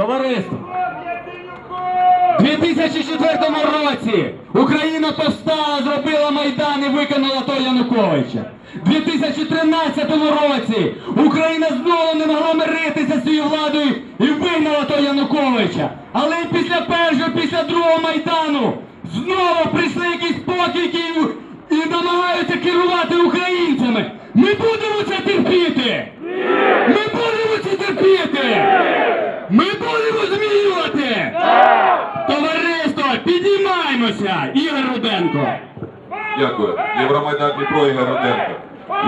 Товариство, у 2004 році Україна повстала, зробила Майдан і виконала того Януковича. У 2013 році Україна знову не могла миритися з цією владою і вигнала того Януковича. Але після першого, після другого Майдану знову прийшли якісь покійки і намагаються керувати українцями. Ми будемо це терпіти! Ми будемо це терпіти! Ми будемо змінювати! Товариство, підіймаємося! Ігор Руденко! Дякую. Євромайдан Дніпро Ігор Руденко.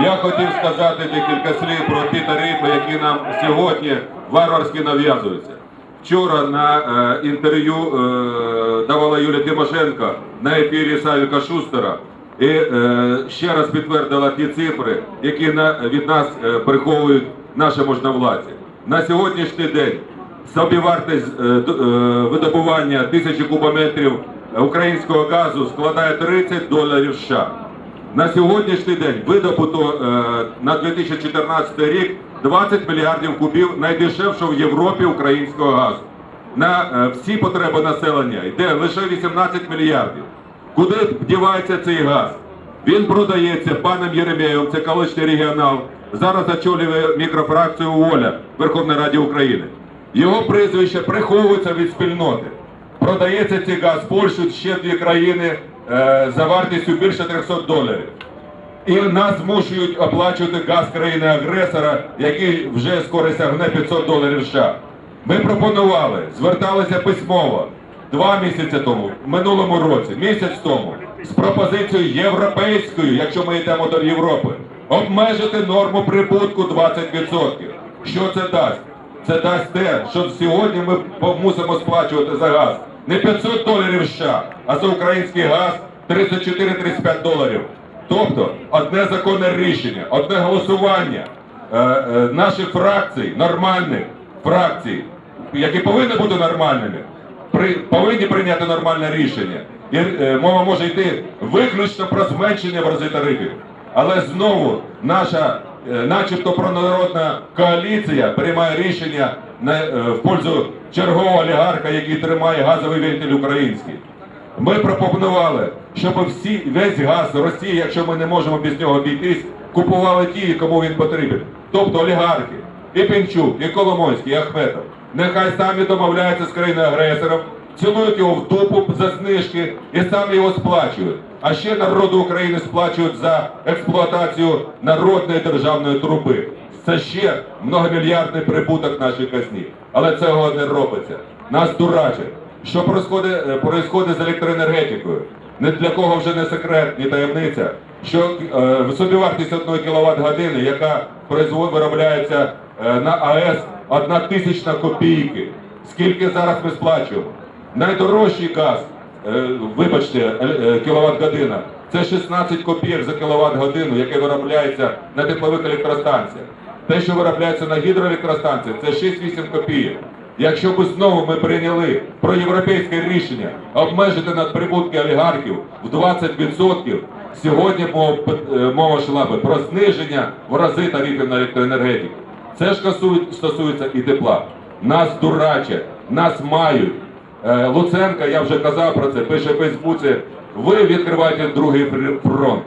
Я хотів сказати декілька слів про ті тарифи, які нам сьогодні варварськи нав'язуються. Вчора на е, інтерв'ю е, давала Юлія Тимошенко на ефірі Савіка Шустера і е, ще раз підтвердила ті цифри, які на, від нас е, приховують наші можновладці. На сьогоднішній день собівартість е, е, видобування тисячі кубометрів українського газу складає 30 доларів США. На сьогоднішній день видобуто е, на 2014 рік 20 мільярдів кубів найдешевшого в Європі українського газу. На е, всі потреби населення йде лише 18 мільярдів. Куди дівається цей газ? Він продається паном Єремєєм, це колишній регіонал. Зараз очолює мікрофракцію Воля в Верховній Раді України. Його прізвище приховується від спільноти. Продається цей газ Польщу, ще дві країни е, за вартістю більше 300 доларів. І нас змушують оплачувати газ країни-агресора, який вже скоро сягне 500 доларів США. Ми пропонували, зверталися письмово два місяці тому, в минулому році, місяць тому, з пропозицією європейською, якщо ми йдемо до Європи, обмежити норму прибутку 20%. Що це дасть? Це дасть те, що сьогодні ми мусимо сплачувати за газ не 500 доларів США, а за український газ 34-35 доларів. Тобто одне законне рішення, одне голосування е, е, наших фракцій, нормальних фракцій, які повинні бути нормальними, при, повинні прийняти нормальне рішення. І е, мова може йти виключно про зменшення в рази тарифів. Але знову наша, начебто пронародна коаліція приймає рішення е, в пользу чергового олігарха, який тримає газовий вентиль український. Ми пропонували, щоб всі весь газ Росії, якщо ми не можемо без нього обійтись, купували ті, кому він потрібен. Тобто олігархи, і Пінчук, і Коломойський, і Ахметов. Нехай самі домовляються з країною агресором, цілують його в дупу за знижки і самі його сплачують. А ще народу України сплачують за експлуатацію народної державної труби. Це ще многомільярдний прибуток нашій казні. Але цього не робиться. Нас дурачать. Що происходить, е, з електроенергетикою? Не для кого вже не секрет, ні таємниця, що е, собівартість одної кВт години, яка виробляється е, на АЕС, одна тисячна копійки. Скільки зараз ми сплачуємо? Найдорожчий газ, вибачте, кВт година, це 16 копійок за кВт годину, яке виробляється на теплових електростанціях. Те, що виробляється на гідроелектростанціях, це 6-8 копійок. Якщо б знову ми прийняли проєвропейське рішення обмежити надприбутки олігархів в 20%, сьогодні е, мова йшла би про зниження в рази тарифів на електроенергетику. Це ж стосується і тепла. Нас дурачать, нас мають. Е, Луценко, я вже казав про це, пише в Фейсбуці, ви відкриваєте другий фронт.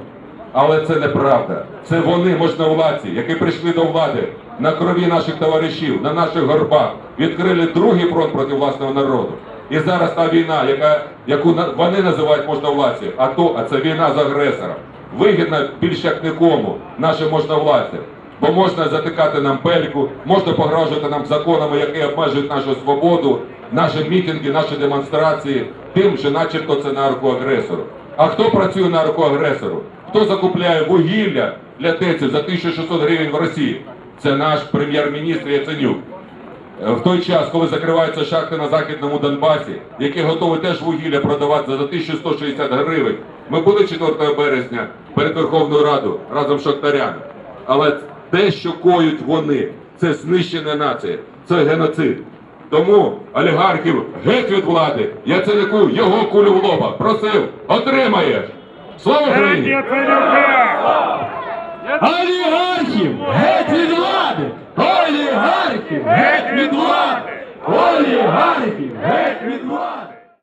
Але це неправда. Це вони, можновладці, які прийшли до влади на крові наших товаришів, на наших горбах, відкрили другий фронт проти власного народу. І зараз та війна, яка, яку вони називають можновладці, а то, а це війна з агресором. Вигідна більш як нікому нашим можновладцям. Бо можна затикати нам пельку, можна погрожувати нам законами, які обмежують нашу свободу, наші мітинги, наші демонстрації, тим, що начебто це на руку агресору. А хто працює на руку агресору? Хто закупляє вугілля для ТЕЦів за 1600 гривень в Росії? Це наш прем'єр-міністр Яценюк. Е, В той час, коли закриваються шахти на західному Донбасі, які готові теж вугілля продавати за 1160 гривень, ми були 4 березня перед Верховною Радою разом з шахтарями. Але те, що коють вони, це знищення нації, це геноцид. Тому олігархів геть від влади, Я Яценюку його кулю в лоба. Просив, отримаєш. Слава Україні! Олігархів! Геть від влади! Олігархів! Геть від влади! Олігархів! Геть!